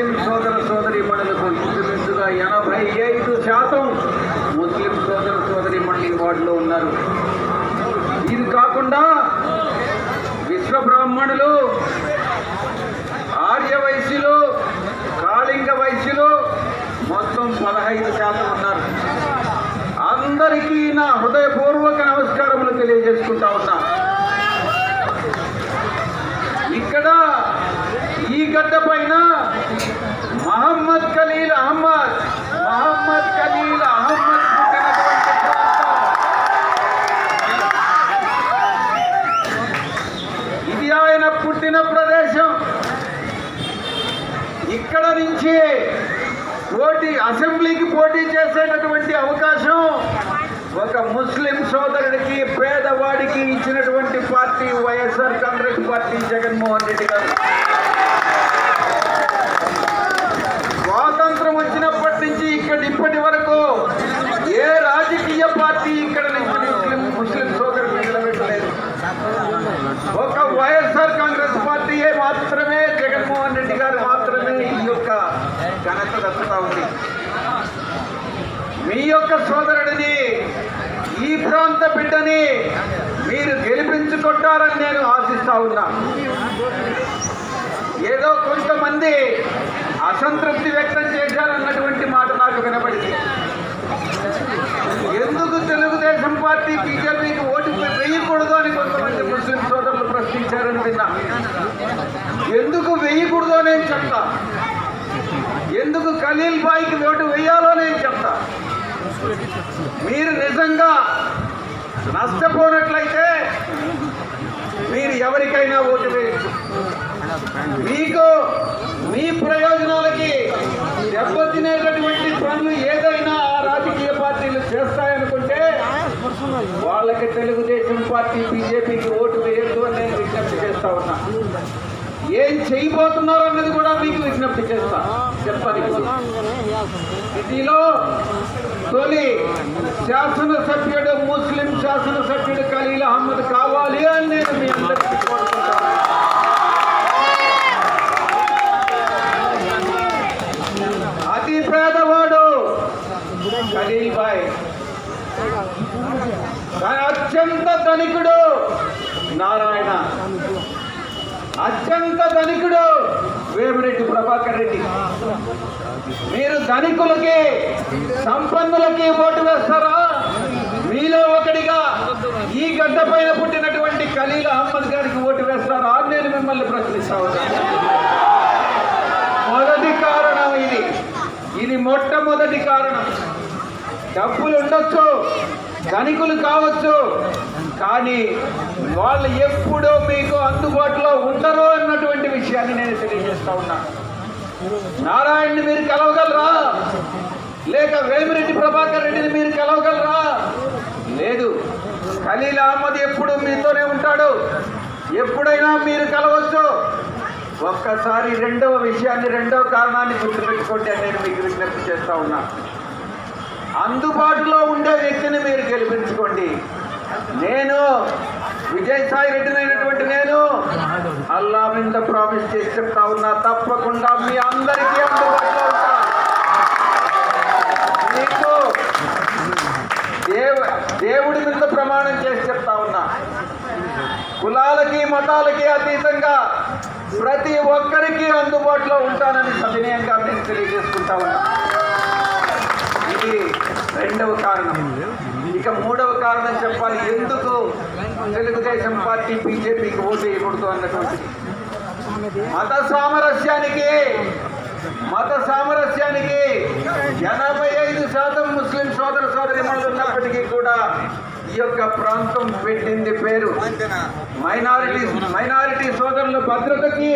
ముస్లిం సోదర సోదరి మణులకు ఇంచుమించుగా ఎనభై ఐదు శాతం ముస్లిం సోదర సోదరి మండలి వార్డులో ఉన్నారు. ఇది కాకుండా విశ్వ బ్రాహ్మణులు ఆర్య వైశ్యులు కాళింగ వైశ్యులు మొత్తం పదహైదు శాతం ఉన్నారు. అందరికీ నా హృదయపూర్వక నమస్కారములు తెలియజేసుకుంటా ఉన్నా ఇక్కడ ఈ గడ్డ పైన మహమ్మద్ ఖలీల్ అహ్మద్ మహమ్మద్ ఖలీల్ అహ్మద్ పుట్టినటువంటి ప్రాంతం ఇది ఆయన పుట్టిన ప్రదేశం. ఇక్కడ నుంచి పోటీ అసెంబ్లీకి పోటీ చేసేటటువంటి అవకాశం ఒక ముస్లిం సోదరుడికి పేదవాడికి ఇచ్చినటువంటి party YSR Congress party Jaganmohan Reddy గారు స్వాతంత్రం వచ్చినప్పటి నుంచి ఇక్కడ ఇప్పటి వరకు ఏ రాజకీయ పార్టీ ఇక్కడ నుంచి ముస్లిం ముస్లిం సోదరులు నిలబెట్టలేదు ఒక వైఎస్ఆర్ కాంగ్రెస్ పార్టీయే మాత్రమే జగన్మోహన్ రెడ్డి గారు మాత్రమే ఈ యొక్క ఘనత ఉంది మీ యొక్క సోదరుడిని ఈ ప్రాంత బిడ్డని మీరు గెలిపించుకుంటారని నేను ఆశిస్తా ఉన్నా. ఏదో కొంతమంది అసంతృప్తి వ్యక్తం చేశారన్నటువంటి మాట నాకు వినపడింది ఎందుకు తెలుగుదేశం పార్టీ బీజేపీకి ఓటు వేయకూడదు అని కొంతమంది ముస్లిం సోదరులు ప్రశ్నించారని విన్నా ఎందుకు వేయకూడదో నేను చెప్తా ఎందుకు ఖలీల్ బాయ్కి ఓటు వేయాలో నేను చెప్తా. మీరు నిజంగా నష్టపోనట్లయితే మీరు ఎవరికైనా ఓటు వేయచ్చు. మీకు మీ ప్రయోజనాలకి దెబ్బతినేటటువంటి పనులు ఏదైనా ఆ రాజకీయ పార్టీలు చేస్తాయనుకుంటే వాళ్ళకి తెలుగుదేశం పార్టీ బీజేపీకి ఓటు వేయద్దు అని నేను విజ్ఞప్తి చేస్తా ఉన్నా. ఏం చేయబోతున్నారు అన్నది కూడా మీకు విజ్ఞప్తి చేస్తా. చెప్పాలి సిటీలో తొలి శాసనసభ్యుడు ముస్లిం శాసనసభ్యుడు ఖలీల్ అహ్మద్ కావాలి అని నేను మీ అందరికీ అతి పేదవాడు ఖలీల్ బాయ్ అత్యంత ధనికుడు నారాయణ అత్యంత ధనికుడు వేమిరెడ్డి ప్రభాకర్ రెడ్డి. మీరు ధనికులకి సంపన్నులకి ఓటు వేస్తారా? మీలో ఒకటిగా ఈ గడ్డ పైన పుట్టినటువంటి ఖలీల్ అహ్మద్ గారికి ఓటు వేస్తారా? నేను మిమ్మల్ని ప్రశ్నిస్తా ఉన్నాను మొదటి కారణం ఇది. ఇది మొట్టమొదటి కారణం. డబ్బులు ఉండొచ్చు ధనికులు కావచ్చు కానీ వాళ్ళు ఎప్పుడూ మీకు అందుబాటులో ఉండరు అన్నటువంటి విషయాన్ని నేను తెలియజేస్తా ఉన్నాను నారాయణని మీరు కలవగలరా? లేక వేమిరెడ్డి ప్రభాకర్ రెడ్డిని మీరు కలవగలరా? లేదు. ఖలీల్ అహ్మద్ ఎప్పుడు మీతోనే ఉంటాడు. ఎప్పుడైనా మీరు కలవచ్చు. ఒక్కసారి రెండవ విషయాన్ని రెండవ కారణాన్ని గుర్తుపెట్టుకోండి అని నేను మీకు విజ్ఞప్తి చేస్తా ఉన్నా. అందుబాటులో ఉండే వ్యక్తిని మీరు గెలిపించుకోండి. నేను విజయసాయి రెడ్డిని అయినటువంటి నేను అల్లా మీద ప్రామిస్ చేసి చెప్తా ఉన్నా తప్పకుండా మీ అందరికీ అందుబాటులో ఉంటా. మీకు దేవ దేవుడి మీద ప్రమాణం చేసి చెప్తా ఉన్నా. కులాలకి మతాలకి అతీతంగా ప్రతి ఒక్కరికి అందుబాటులో ఉంటానని సవినయంగా నేను తెలియజేసుకుంటా ఉన్నా. ఇది రెండవ కారణం. ఇక మూడవ కారణం చెప్పాలి. ఎందుకు తెలుగుదేశం పార్టీ బీజేపీకి ఓటు వేయకూడదు అన్నటువంటి? మత సామరస్యానికి మత సామరస్యానికి ఎనభై ఐదు శాతం ముస్లిం సోదర సోదరి ఉన్నప్పటికీ కూడా ఈ యొక్క ప్రాంతం పెట్టింది పేరు. మైనారిటీ మైనారిటీ సోదరుల భద్రతకి